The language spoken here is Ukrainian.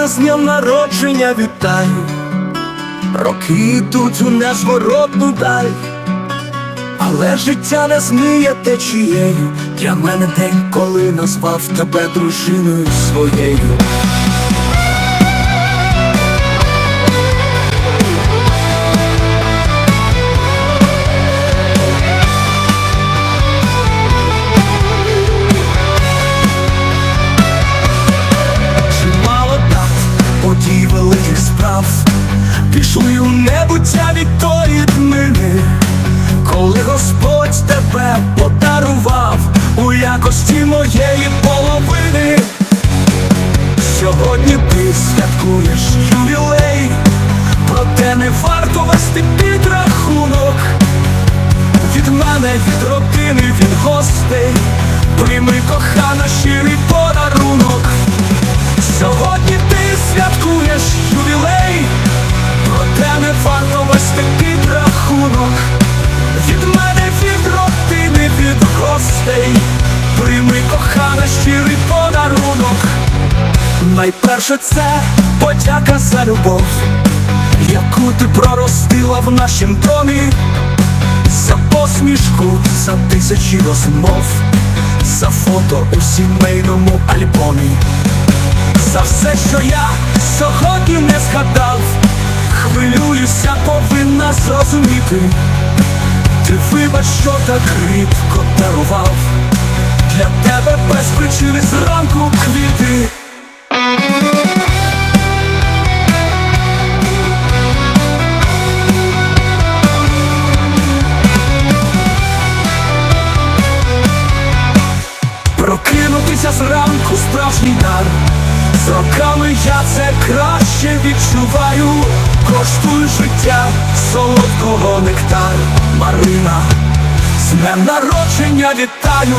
Кохана з днем народження вітаю, роки йдуть у незворотну даль, але життя не зміє течією. Для мене день, коли назвав тебе дружиною своєю. Справ Пішли у небуття від тої днини Коли Господь тебе подарував У якості моєї половини. Сьогодні ти святкуєш ювілей Проте не варто вести підрахунок. Від мене, від родини, від гостей. Прийми кохана щирий подарунок. Сьогодні ти святкуєш ювілей. Проте не варто вести підрахунок. Від мене, від родини, від гостей. Прийми кохана щирий подарунок. Найперше це подяка за любов Яку ти проростила в нашім домі. За посмішку, за тисячі розмов, за фото у сімейному альбомі, все, що я сьогодні не згадав, хвилююся, повинна зрозуміти. Ти вибач, що так рідко дарував, для тебе без причини зранку квіти. Прокинутися зранку справжній дар З роками я це краще відчуваю. Коштуй життя солодкого нектар Марина, з днем народження вітаю